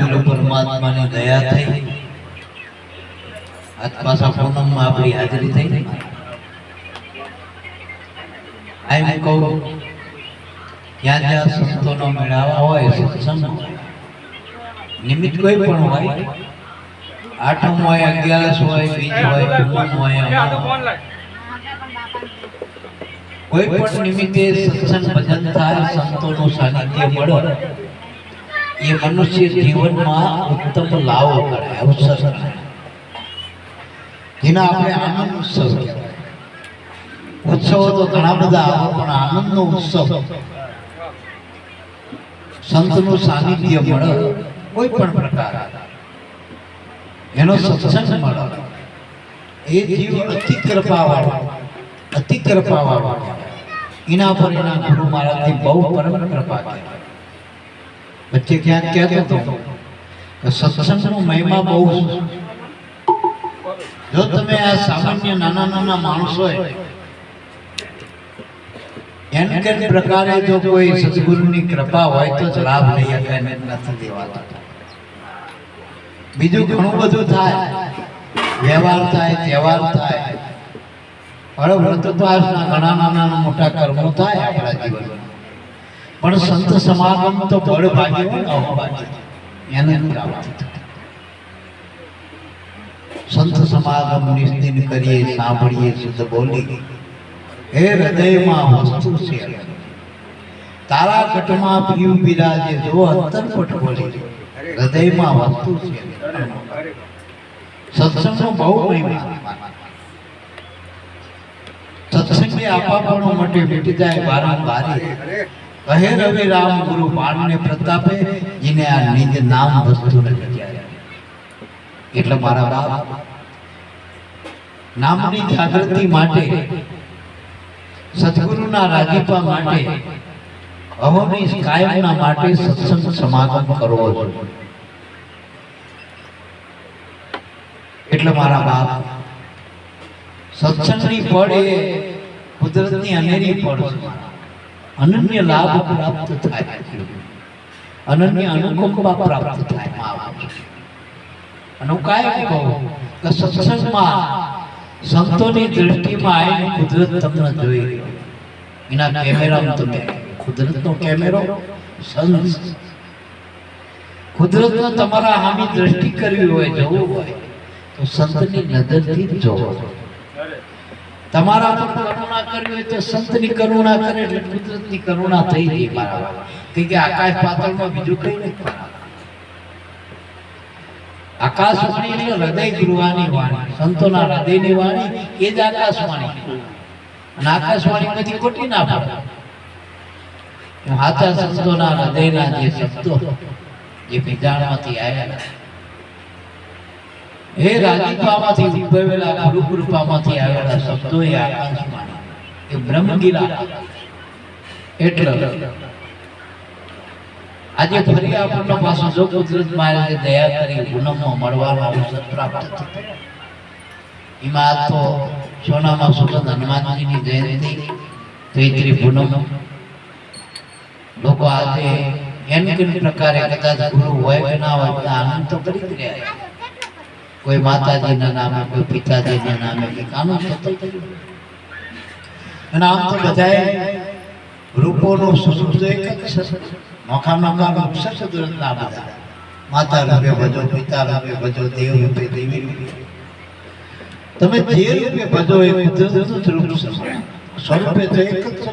ગુરુ પરમાત્માની દયા થઈ આજ પાછા પૂનમમાં આપણી હાજરી થઈ આમ કહું, જ્યાં જ્યાં સંતોનો મેળાવા હોય, સત્સંગ નિમિત્ત કોઈ પણ હોય, આઠમ હોય, અગિયારસ હોય, બીજ હોય પૂનમ હોય. કોઈ પણ નિમિત્તે સત્સંગ ભજન થાય, સંતોનું સાનિધ્ય મળે, એ મનુષ્ય જીવનમાં ઉત્તમ લાવો કરે, અવસર કરે આપણે આનંદ ઉત્સવ ઉત્સવો તો ઘણા બધા આવે, પણ આનંદનો ઉત્સવ સંતનું સાનિધ્ય મળે, કોઈ પણ પ્રકાર. એનો સત્સંગ મળે. એ જીવ અતિ કૃપાવાળો અતિ કૃપાવાળો એના પર એના ગુરુ મહારાજની બહુ પરમ કૃપા કરી વચ્ચે ક્યાંક કહેતો હતો કે સત્સંગનો મહિમા બહુ જો તમે આ સામાન્ય નાના નાના માણસો કેમ પ્રકારે જો કોઈ સદગુરુની કૃપા હોય તો જ લાભ લઈ શકે નથી દેવાતો. બીજું ઘણું બધું થાય. વ્યવહાર થાય, તહેવાર થાય. અરે વ્રતોપવાસના ઘણા નાના મોટા કર્મો થાય આપણા જીવનમાં. પણ સંત સમાગમ તો બળ ભાગ્ય એને પ્રાપ્ત સંત સમાગમ નિશ્ચિત કરીએ સાંભળીએ શુદ્ધ બોલી હે હૃદયમાં વસ્તુ છે તારા કટમાં પીયું બિરાજે જો અંતરપટ બોલી. હૃદયમાં વસ્તુ છે સત્સંગનો બહુ મહિમા સત્સંગે આપાપણો મટે મિટી જાય, વારંવાર. કહે રવિ રામ, ગુરુ બાણને પ્રતાપે, જેને આ નિજ નામ વસ્તુ નથી એટલે મારા બાપ નામની જાગૃતિ માટે, સદગુરુના રાજીપા માટે, અહોની કાયમના માટે સત્સંગ સમાગમ કરવો જોઈએ. એટલે મારા બાપ, સત્સંગની પડ કુદરતની અનેરી પડ અનન્ય લાભ પ્રાપ્ત થાય. અનન્ય અનુકંપા પ્રાપ્ત થાય અને હું કાયમ કહું કે સત્સંગમાં સંતોની દ્રષ્ટિમાં આવીને કુદરત તમને જોઈ એના કેમેરામાં તમે કુદરતનો કેમેરો, સંત. કુદરતનો તમારા હામી દ્રષ્ટિ કરવી હોય, જવું હોય, તો સંતની નજરથી જ જોવો. તમારા પર કરુણા કરવી હોય તો સંતની કરુણા કરે એટલે કુદરતની કરુણા થઈ ગઈ મારા કારણ કે આકાશ પાતાળમાં બીજું કઈ નથી આકાશવાણી એટલે હૃદય ગુરુવાની વાણી, સંતોના હૃદયની વાણી, એ જ આકાશવાણી અને આકાશવાણીમાંથી ખોટી ના પડે સંતોના હૃદયના જે શબ્દો જે બીજાણમાંથી આવ્યા હે રાજીપામાંથી ઉદ્ભવેલા ગુરુ આવેલા શબ્દો એ આકાશમાં એ બ્રહ્મગીરા એટલે આજે ફરી આપણને પાછો જો કુદરત મહારાજે દયા કરી પૂનમમાં મળવાનો અવસર પ્રાપ્ત થયો. એમાં આ તો સોનામાં સુગંધ હનુમાનજીની જયંતિ, ચૈત્રી પૂનમ. લોકો આજે એમ કેમ પ્રકારે કદાચ ગુરુ હોય કે ના હોય આનંદ તો કરી જ રહ્યા છે. કોઈ માતાજીના નામે, કોઈ પિતાજીના નામે કે કાનો થતો અને આમ તો બધાએ રૂપોનું તો એક જ નોખા નોખા છે કુદરતના બધા માતા રૂપે ભજો, પિતા રૂપે ભજો, દેવ રૂપે દેવી રૂપે. તમે જે રૂપે ભજો એ કુદરત રૂપ સ્વરૂપે તો એક જ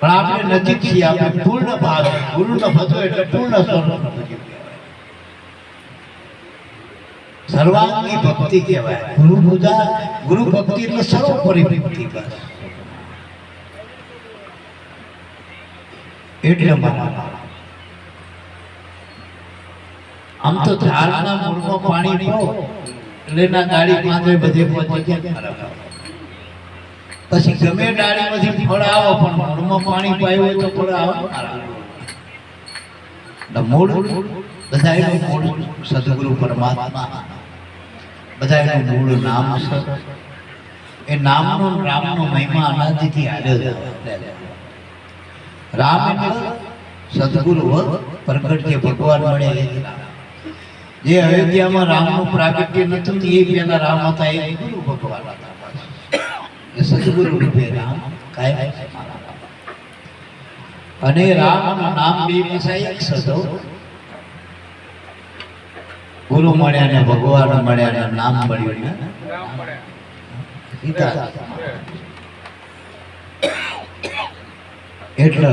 પણ આપણે નજીક છીએ આપણે પૂર્ણ ભાવ પૂર્ણ ભજો એટલે પૂર્ણ સ્વરૂપ સર્વાંગી ભક્તિ કહેવાય ગુરુ પૂજા ગુરુ ભક્તિ એટલે સર્વોપરી ભક્તિ બસ એટલે મારા આમ તો ઝાડના મૂળમાં પાણી પો એટલે ના ડાળી પાંદડે બધે પહોંચી ગયા મારા પછી ગમે ડાળીમાંથી ફળ આવો પણ મૂળમાં પાણી પાયું હોય તો ફળ આવો મારા એટલે મૂળ બધાયનું મૂળ સદગુરુ પરમાત્મા બધાયનું મૂળ નામ છે એ નામનો ને રામનો મહિમા અનાદિથી હાલ્યો છે રામ એટલે સદગુરુ હો, પ્રગટ જે ભગવાન મળે એ જ રામ. જે અયોધ્યામાં રામનું પ્રાગટ્ય નતું ને એ પેલા રામ હતા એ ગુરુ ભગવાન હતા પાછા. એ સદગુરુ રૂપે રામ કાયમ છે મારા બાપા. અને રામ અને નામ બે પાછા એક સદો ગુરુ મળ્યા ને ભગવાન મળ્યા ને નામ મળ્યું એટલે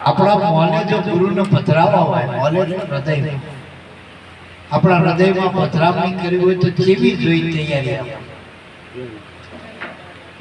આપણા મોને જો ગુરુને પથરાવા હોય મોને હૃદય આપણા હૃદયમાં પધરામણી કરવી હોય તો કેવી જોઈ તૈયારી?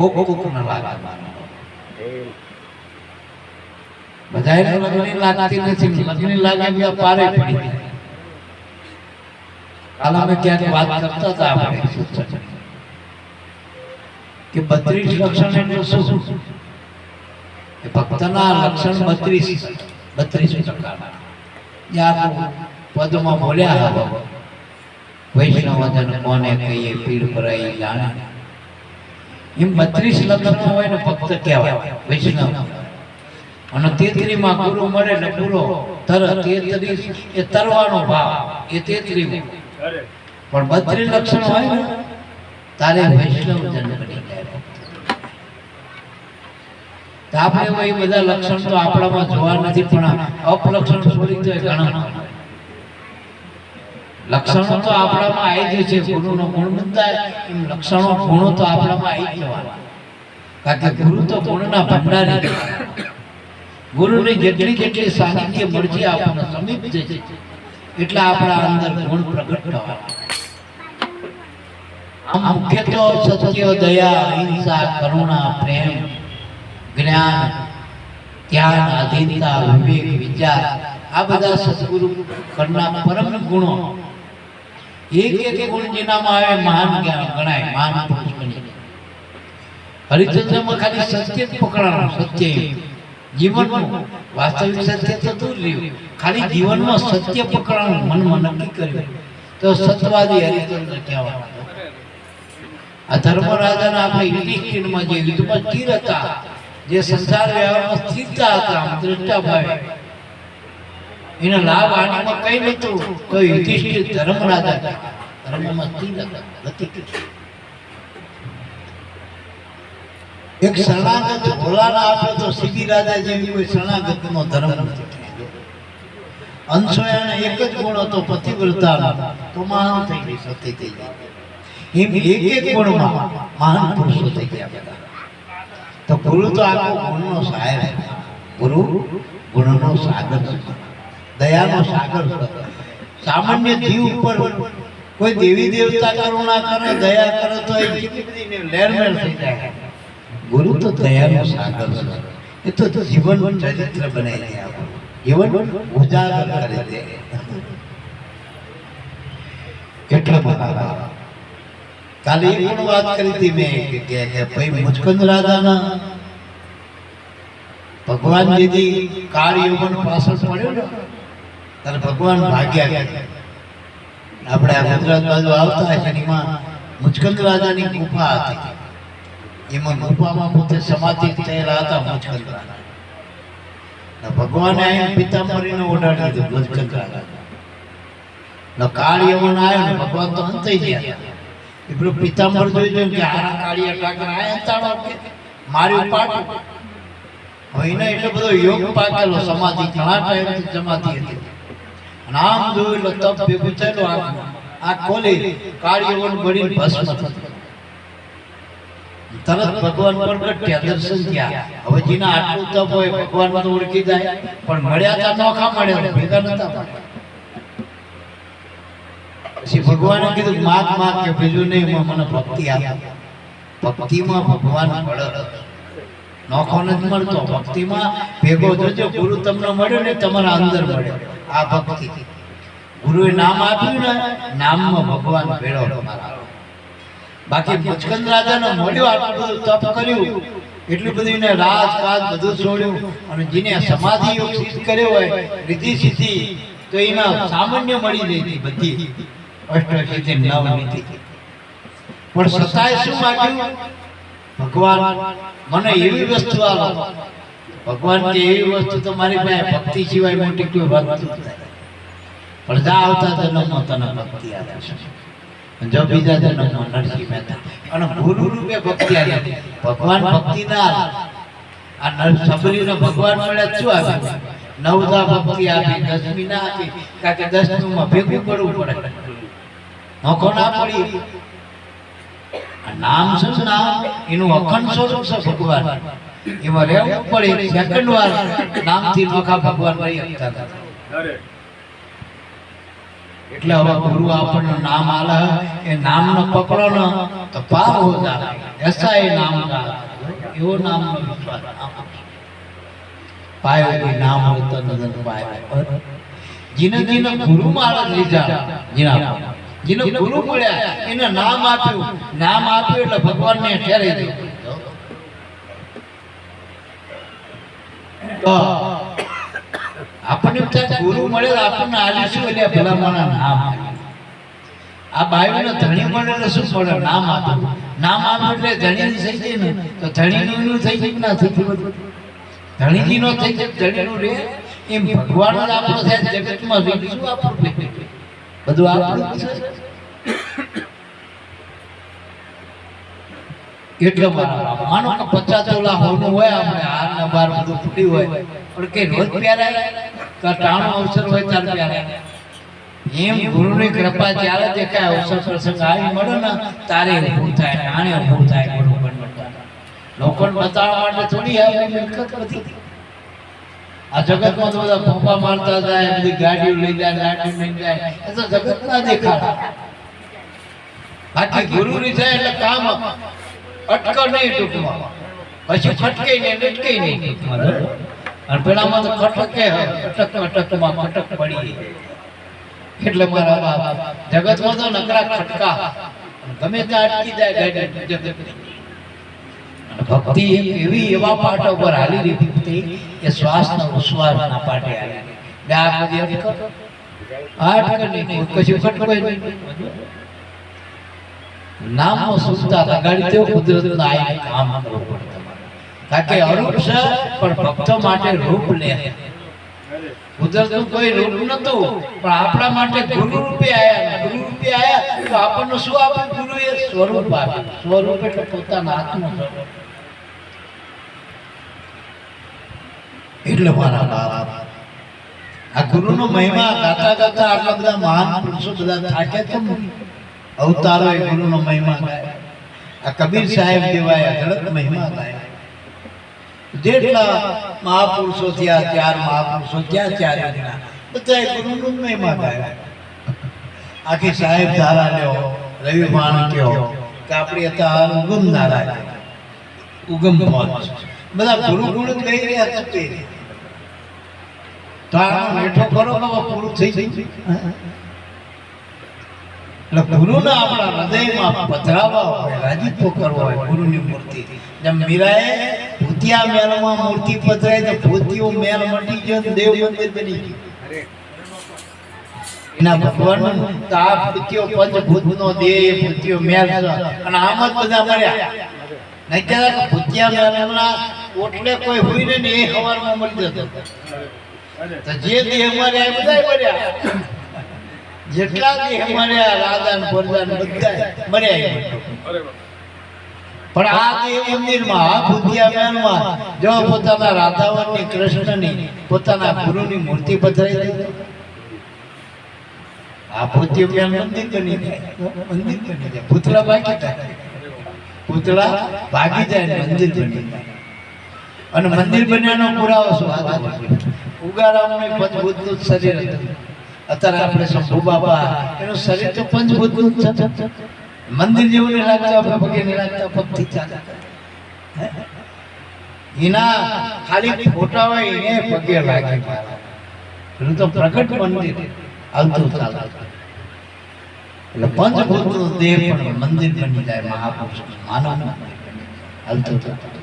ખૂબ ન લાગે બધાય લગ્ની લાગતી નથી. લગ્ની લાગે પારે પડી કાલ અમે ક્યાંક વાત કરતા હતા કે બત્રીસ લક્ષણ એટલે શું? કે ભક્તના લક્ષણ બત્રીસ. બત્રીસ પ્રકારના. જ્યાં પદમાં બોલ્યા વૈષ્ણવ જન કોને કહીએ પીડ ભરાઈ જાણે. બત્રીસ લક્ષણો હોય ને ભક્ત કહેવાય, વૈષ્ણવ. અને તેત્રીમાં ગુરુ મળે ને પૂરો તર તેત્રીસ એ તરવાનો ભાવ, એ તેત્રી પણ બત્રી લક્ષણ હોય ને, તારે વૈષ્ણવ જન આપણે એ બધા લક્ષણ તો આપણામાં જોવા નથી, પણ અપલક્ષણ છોડી તો ઘણા. લક્ષણો તો આપણામાં આવી જ છે. ગુરુનો ગુણ બધા લક્ષણો ગુણો તો આપણામાં આવી જવાના. કારણ કે ગુરુ તો ગુણના ભંડારી ગુરુની જેટલી જેટલી સાહિત્ય મરજી આપણને સમીપ છે. એટલા આપણા અંદર ગુણ પ્રગટ થવાના. આમ મુખ્ય તો સત્ય દયા અહિંસા કરુણા પ્રેમ જ્ઞાન ધ્યાન આધીનતા વિવેક વિચાર આ બધા સદગુરુ કરના પરમ ગુણો એક એક ગુણ જેનામાં આવે મહાન ગણાય મહાન પુરુષ બની હરિચંદ્રમાં ખાલી સત્ય જ પકડાણો સત્ય જીવનમાં વાસ્તવિક સત્ય તો દૂર રહ્યું. ખાલી જીવનમાં સત્ય પકડવાનું મનમાં નક્કી કર્યું. તો સત્વાદી હરિચંદ્ર કહેવાય. આ ધર્મરાજાના આપણે યુધિષ્ઠિરમાં જે યુદ્ધમાં સ્થિર હતા, જે સંસાર વ્યવહારમાં સ્થિરતા હતા આમ દ્રષ્ટા ભાવે એનો લાભ આનામાં કઈ નતું કોઈ યુધિષ્ઠિર ધર્મ રાજા ધર્મમાં સ્થિર નથી એક શરણાગત ભોલાના આપે તો સીધી રાજા જેવી કોઈ શરણાગતનો ધર્મ નથી. અંશોયાને એક જ ગુણ હતો પતિવ્રતા તો મહાન થઈ ગઈ, સતી થઈ ગઈ. એમ એક એક ગુણમાં મહાન પુરુષો થઈ ગયા બધા. તો ગુરુ તો આખો ગુણનો સહાય. ગુરુ ગુણનો સાગર છે. દયાનો સાગર સામાન્ય જીવ ઉપર કોઈ દેવી દેવતા કરુણા કરે, દયા કરે તો એ કેટલી લેરમેર થઈ જાય. ગુરુ તો દયાનો સાગર એ તો જીવન ચરિત્ર બનાવી દે જીવન ઉજાગર કરી દે. કેટલા બધા કાલે એ પણ વાત કરી હતી મેં કે ભાઈ મુચકંદ રાજાના ભગવાન જેથી કાળ યૌવન પાછળ પડ્યો ને? ત્યારે ભગવાન ભાગ્યા ગયા આપણે આ ગુજરાત બાજુ આવતા એમાં મુચકંદ રાજાની ગુફા હતી. એમાં ગુફામાં પોતે સમાધિ થયેલા હતા મુચકંદ રાજા. ભગવાને અહીં પિતાંબરીને ઓઢાડી દીધું મુચકંદ રાજા. કાળ યૌવન આવ્યો ને ભગવાન તો અંતે ગયા. એ પેલો જોઈ જોયું કે હારા કાળિયા ઠાકર આયા તાળો કે? માર્યું પાટું. હવે એને એટલો બધો યોગ પાકેલો સમાધિ, ઘણા ટાઈમથી સમાધિ હતી. આમ જોયું એટલે તપ ભેગું થયેલું આંખમાં. આ ખોલી કાળી ઓન ભરી ભસ્મ તરત ભગવાન પ્રગટ થયા દર્શન થયા. હવે જીના આટલું તપ હોય ભગવાન તો ઓળખી જાય. પણ મળ્યા તા નોખા મળ્યા ભેગા નતા પછી ભગવાને કીધું, માગ માગ કે બીજું નહીં મને ભક્તિ આપ. ભક્તિમાં ભગવાન મળે નોખો નથી મળતો. ભક્તિમાં ભેગો થજો ગુરુ તમને મળ્યો ને તમારા અંદર મળે. આ ભક્તિ. ગુરુએ નામ આપ્યું ને, નામમાં ભગવાન ભેળો તમારા. બાકી મુચકંદ રાજાને મળ્યો આટલું બધું તપ કર્યું, એટલું બધું એને રાજ કાજ બધું છોડ્યું અને જેને સમાધિ યોગ સિદ્ધ કર્યો હોય રીતિ સિદ્ધિ, તો એના સામાન્ય મળી રહી બધી. બધી અષ્ટસિદ્ધિ નવ નીતિ પણ સતાય શું માગ્યું? ભગવાન, મને એવી વસ્તુ આલો. ભગવાન કે એવી વસ્તુ તો મારી પાસે ભક્તિ સિવાય મોટી કોઈ વાત જા આવતા જન્મમાં તને ભક્તિ આપે છે. જો બીજા જન્મમાં નરસિંહ મહેતા. અને ગુરુ રૂપે ભક્તિ આપે ભગવાન ભક્તિ ના આ નર સબરીને ભગવાન મળ્યા શું આવે? નવદા ભક્તિ આપી દસમી ના આપી. કારણ કે દસમીમાં ભેગું કરવું પડે. નોખો ના પડી. નામ છે નામ, એનું અખંડ સ્વરૂપ છે ભગવાન. એમાં રહેવું પડે સેકન્ડ વાર નામથી નોખા ભગવાન મળી શકતા હતા એટલે હવે ગુરુ આપણને નામ આલે, એ નામનો પકડો ન, તો પાર હો જાય. એસા એ નામ એવો નામ નો વિશ્વાસ પાયો કે નામ હોતો નજર પાયો. જીને જીને ગુરુ મારા લીધા જીના જીને ગુરુ મળ્યા એને નામ આપ્યું. નામ આપ્યું એટલે ભગવાનને ઠેરાઈ તો આપણને ત્યાં ગુરુ મળે આપણને આલીશું એટલે ભલામણા નામ આ બાયુને ધણી મળે શું મળે? નામ આપ્યું. નામ આપ્યું એટલે ધણી થઈ જાય ને તો ધણીનું થઈ જાય ના થઈ જાય ધણીજી નો થઈ જાય ધણીનું રે. એમ ભગવાન જ આપણો થાય જગતમાં શું આપણું? બધું આપણું છે. એટલે માનો કે પચાસ તોલા હોનું હોય આપણે હાર ને બાર બધું ફૂટ્યું હોય. પણ કે રોજ પ્યારા કે ટાણો અવસર હોય ત્યારે પ્યારા. એમ ગુરુની કૃપા જ્યારે દેખાય અવસર પ્રસંગ આવી મળે ને તારે ઊભું થાય નાણે ઊભું થાય ગુરુ બનતા. લોકોને બતાવવા માટે થોડી આવી મિલકત નથી. આ જગતમાં તો બધા પંપા મારતા જાય બધી ગાડીઓ લઈ જાય, ગાડીઓ લઈ જાય. એ તો જગત ના દેખાય બાકી ગુરુ ની થાય એટલે કામ અટક નહીં ટૂંકમાં. પછી ખટકે નહીં લટકે નહીં ટૂંકમાં અને પેલામાં તો ખટકે અટક અટકમાં ખટક પડી એટલે મારા બાપ, જગતમાં તો નકરા ખટકા. ગમે ત્યાં અટકી જાય ગાડી જગતની. ભક્તિ એક એવી એવા પાઠ ઉપર હાલી દીધી હતી કે શ્વાસના ઉશ્વાસના પાટે હાલી આ કદી આઠ કરી. કશું ખટકોય નહીં નામો સુનતા લગાડી દો કુદરતના આ કામ કરવું પડે કારણ કે અરૂપ છે, પણ ભક્તો માટે રૂપ લે. કુદરતનું કોઈ રૂપ નતું પણ આપણા માટે ગુરુ રૂપે આયા. ગુરુ રૂપે આયા તો આપણને શું આપ્યું ગુરુએ સ્વરૂપ આપ્યું. સ્વરૂપ એટલે પોતાના આત્મા. સ્વરૂપ એટલે મારા બાપ. આ ગુરુનો મહિમા ગાતા ગાતા આટલા બધા મહાન પુરુષો બધા થાકે કેમ? અવતારો એ ગુરુનો મહિમા ગાય. આ કબીર સાહેબ જેવાય અઢળક મહિમા ગાય. જેટલા મહાપુરુષો થયા, ચાર મહાપુરુષો થયા, ચાર એમના. બધા ગુરુનો મહિમા ગાય. આખી સાહેબ ધારા લ્યો, રવિ માણક્યો કે આપણી અત્યારે ઉગમ છે. ઉગમ પહોંચ બધા ગુરુ ગુરુ કહી રહ્યા છે તે. તો આનો કરો બાબા પૂરું થઈ ગયું. એટલે ગુરુને આપણા હૃદયમાં પધરાવા હોય, રાજીપો કરવો હોય ગુરુની મૂર્તિ. જેમ મીરાએ ભૂતિયા મહેલમાં મૂર્તિ પધરાય તો ભૂતિઓ મહેલ મટી ગયો દેવ મંદિર બની એના ભગવાન તો ભૂતિઓ પંચભૂત નો દેહ, ભૂતિઓ ભૂતિયો અને આમ જ બધા મળ્યા નહીં કે ભૂતિયા મહેલના ઓટલે કોઈ હોય ને એ હવારમાં મળી જતો. જે દેહ મળ્યા એ બધાય મળ્યા જેટલા દેહ મળ્યા રાધા ને પ્રજા ને બધા. મળ્યા પણ આ દેવ મંદિરમાં, આ ભૂતિયા મહેલમાં જો પોતાના રાધાવનની કૃષ્ણની, પોતાના ગુરુની મૂર્તિ પધરાઈ દીધી આ ભૂતિયો મહેલ મંદિર બની જાય. મંદિર બની જાય. ભૂતળા બાકી જાય ભૂતળા ભાગી જાય મંદિર બની જાય. અને મંદિર બન્યાનો પુરાવો શું? ઉગારામનું પંચભૂતનું જ શરીર હતું. અત્યારે આપણે શંભુ બાબા એનું શરીર તો પંચભૂતનું જ છે. મંદિર જેવું નહીં લાગતું આપણે પગે નહીં લાગતા પગથી ચાલે. એના ખાલી ફોટા હોય એને પગે લાગે. મારા. તો પ્રગટ મંદિર આવતું ચાલતું એટલે પંચભૂત દેહ પણ મંદિર બની જાય મહાપુરુષ માનવ મંદિર બની જાય. હાલતું ચાલતું.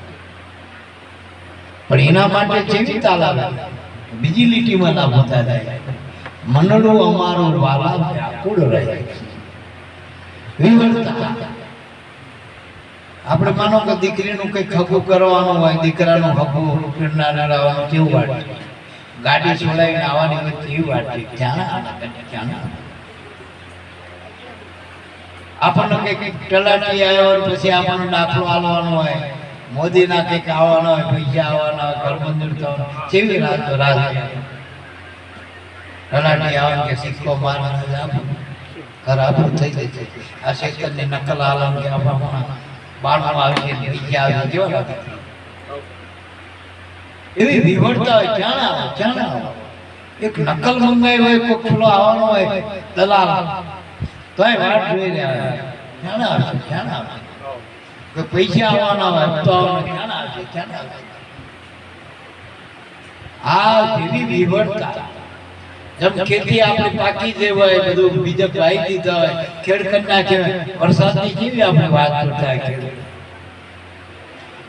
પણ એના માટે કેવી તાલ આવે બીજી લીટીમાં ના બધા જાય. મનડો અમારો વાલા વ્યાકુળ રહે વિવરતા. આપણે માનો કે દીકરીનું કંઈક હગું કરવાનું હોય, દીકરાનું હગું કરનાર આવવાનું કેવું વાટે? ગાડી છોડાવીને આવવાની હોય કેવી વાટે. ક્યાં? આપણને કંઈક ટલાટી આવ્યો પછી આપણને દાખલો આલવાનો હોય. મોદીના કંઈક આવવાના હોય, પૈસા આવવાના હોય, ઘર મંજૂર થવાનું કેવી રાત રાત તલાટી આવે કે સિક્કો મારવાનો આપણું થઈ જાય. આ શેતરની નકલ આલમ કે આપણા બાળમાં આવી છે પૈસા આવી કેવા એવી વિવડતા હોય ક્યાં આવે ક્યાં આવે. એક નકલ મંગાઈ હોય, કોઈ ખુલ્લો આવવાનો હોય, દલાલ. તોય વાત જોઈ રહ્યા ક્યાં આવે ક્યાં આવશે કોઈ પૈસા આવવાના હોય તો આવવાના ક્યાં આવશે ક્યાં આવશે આ જેવી વિવડતા જેમ ખેતી આપણી પાકી જે હોય, બધું બીજક વાઈ દીધા હોય ખેડ કરી નાખે વરસાદની કેવી આપણે વાત કરતા હોય ખેડ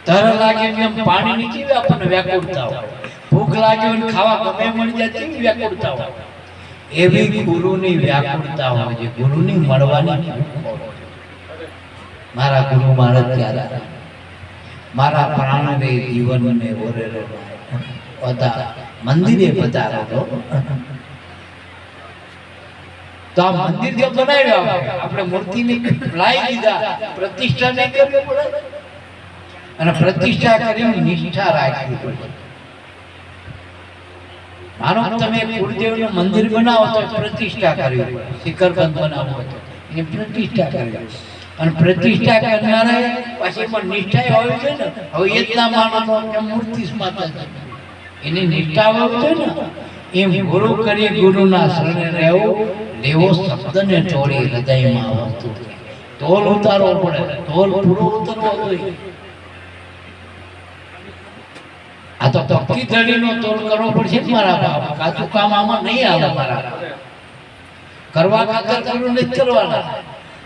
તર લાગે એમ પાણીની કેવી આપણને વ્યાકુળતા હોય. ભૂખ લાગે હોય ને ખાવા ગમે મળી જાય કેવી વ્યાકુળતા હોય. એવી ગુરુની વ્યાકુળતા હોય. છે ગુરુની મળવાની ભૂખ હોય. મારા ગુરુ મારા ત્યારે મારા પ્રાણને જીવનને ઓરેલો પધાર મંદિરે પધારો છો. તો આ મંદિર જે બનાવ્યો આપણે, મૂર્તિને લાવી દીધા પ્રતિષ્ઠા નહીં કરવી પડે. અને પ્રતિષ્ઠા કરીને નિષ્ઠા રાખવી પડે. માનો તમે કુળદેવનું મંદિર બનાવો તો પ્રતિષ્ઠા કરવી પડે શિખરબંધ બનાવો તો. એની પ્રતિષ્ઠા કરવી અને પ્રતિષ્ઠા કરનારા પછી પણ નિષ્ઠા હોય છે ને, હવે એ જ મૂર્તિ માતા એની નિષ્ઠા હોય છે ને, એમ ગુરુ કરી ગુરુના શરણે રહેવું, દેવો શબ્દને તોડી હૃદયમાં આવતું. તોલ ઉતારવો પડે, તોલ પૂરો ઉતરવો જોઈએ. આ તો પક્કી ધડીનો તોલ કરવો પડશે મારા બાપ. કાચું કામ આમાં નહીં આવે મારા કરવા ખાતર કરવું નથી કરવાના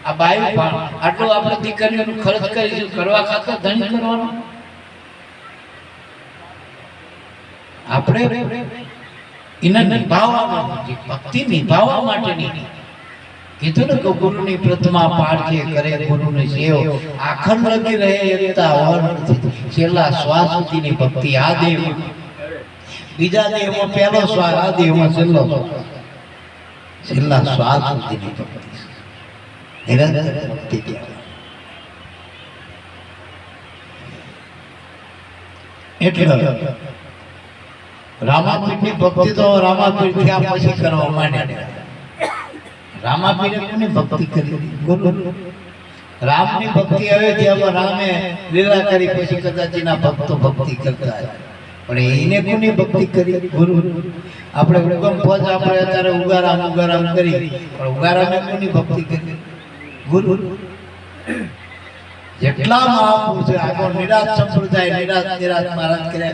આ બાયું પણ આટલું આપણે દીકરીઓનું ખર્ચ કરીશું કરવા ખાતર ધણી કરવાનો. આપણે એને નિભાવવા ભક્તિ નિભાવવા માટેની. કીધું ને કે ગુરુની પ્રતિમા પાડજે કરે, ગુરુને સેવ આખર લગી રહે એકતા વર છેલ્લા શ્વાસ સુધીની ભક્તિ આ દેવ. બીજા દેવમાં પહેલો શ્વાસ, આ દેવમાં છેલ્લો. છેલ્લા શ્વાસ સુધીની ભક્તિ. નિરંતર ભક્તિ. એટલે રામાપીઠની ભક્તિ તો રામાપીઠ થયા પછી કરવા માંડ્યા રામાપીઠે કોની ભક્તિ કરી? રામની ભક્તિ ત્યાં રામે લીલા કરી પછી કદાચ એના ભક્તો ભક્તિ કરતા. પણ એને કોની ભક્તિ કરી? ગુરુ આપણે ઉગમ ફોજ આપણે અત્યારે ઉગારામ ઉગારામ કરી. પણ ઉગારામે કોની ભક્તિ કરી? ગુરુ. જેટલા મહાપુરુષ છે, આગળ નિરાજ સંપ્રદાય નિરાજ નિરાજ મહારાજ કર્યા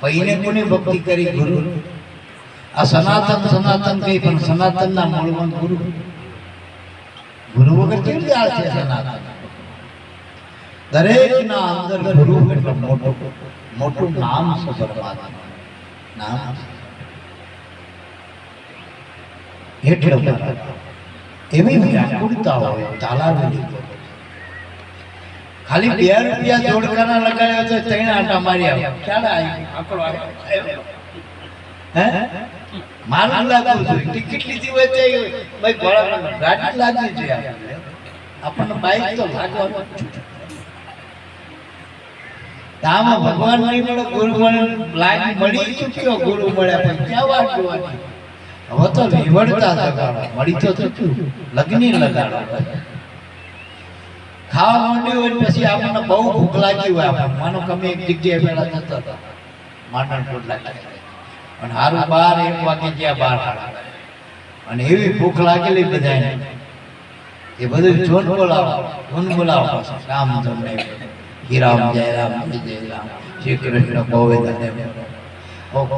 પહીને કોની ભક્તિ કરી, ગુરુ? આ સનાતન સનાતન સનાતનના મૂળમાં ગુરુ. ગુરુ વગર કેવી ચાલશે સનાતન? દરેકના અંદર ગુરુ મોટું. મોટું નામ છે પરમાત્મા. નામ એટલે એવી વ્યાકુળતા હોય તાલાવેલી ખાલી બે રૂપિયા જોડકાના લગાડ્યા તો ત્રણ આટા માર્યા ક્યારે આંકડો આવ્યો હે? મારું લાગવું જોઈએ ટિકિટ લીધી હોય તે ભાઈ ઘોડા ગાડી લાગવી જોઈએ આપણને. બાઈક તો લાગવાનું જ છે. તો આમાં ભગવાન નહીં મળે ગુરુ મળે લાઈન મળી ચૂક્યો, ગુરુ મળ્યા પછી. ક્યાં વાત જોવાની? હવે તો વિવડતા લગાડો, મળી તો થતું લગ્ની લગાડો. ખાવા માંડ્યું હોય પછી આપણને બહુ ભૂખ લાગી હોય આપણે માનો કે એક જગ્યાએ પેલા થતા હતા. માંડણ ફૂટ લાગી. અને હારું બાર એક વાગે ગયા બાર અને એવી ભૂખ લાગેલી બધાને. એ બધું જોન બોલાવો જોન બોલાવો રામ તમને હીરામ જય, રામ જય, રામ શ્રી કૃષ્ણ ગોવિંદ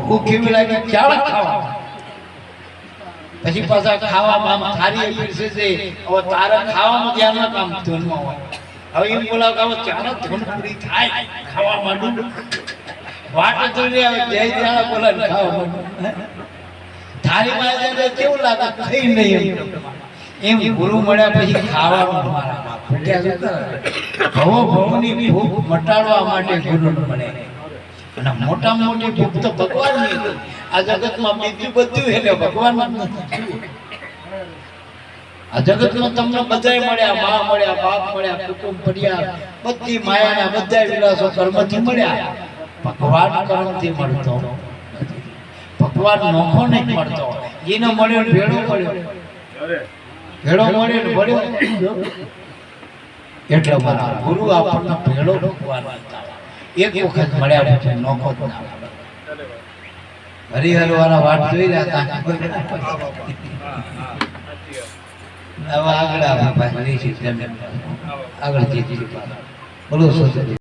હું કેવી લાગે ક્યાં ખાવા. પછી પાછા ખાવામાં થારી પીરસે છે હવે તારા ખાવામાં ધ્યાન કામ ધૂનમાં હોય. હવે એમ બોલાવ કે ચાલો ધૂન પૂરી થાય, ખાવા માંડું. વાટ જોઈને આવે જય ધ્યાન બોલા ખાવા માંડું. થાળીમાં જયારે કેવું લાગે? થઈ નહીં એમ. એમ ગુરુ મળ્યા પછી ખાવાનું મારા ભવો ભવની ભૂખ મટાડવા માટે ગુરુ મળે. અને મોટામાં મોટી ભૂખ તો ભગવાનની. આ જગતમાં બીજું બધું એટલે ભગવાન આ જગત જગતમાં તમને બધાય મળ્યા મા મળ્યા, બાપ મળ્યા, કુટુંબ પડ્યા બધી માયાના બધા વિલાસો કર્મથી મળ્યા. ભગવાન કર્મથી મળતો ભગવાન નોખો નહીં મળતો. એને મળ્યો ભેળો મળ્યો. ભેળો મળ્યો મળ્યો એટલે મારા ગુરુ આપણને ભેળો ભગવાન એક વખત મળ્યા પછી નોખો જ હરિહર વાળા વાટ જોઈ રહ્યા હતા. હવે આગળ હરીશી આગળ જીતી બોલો શું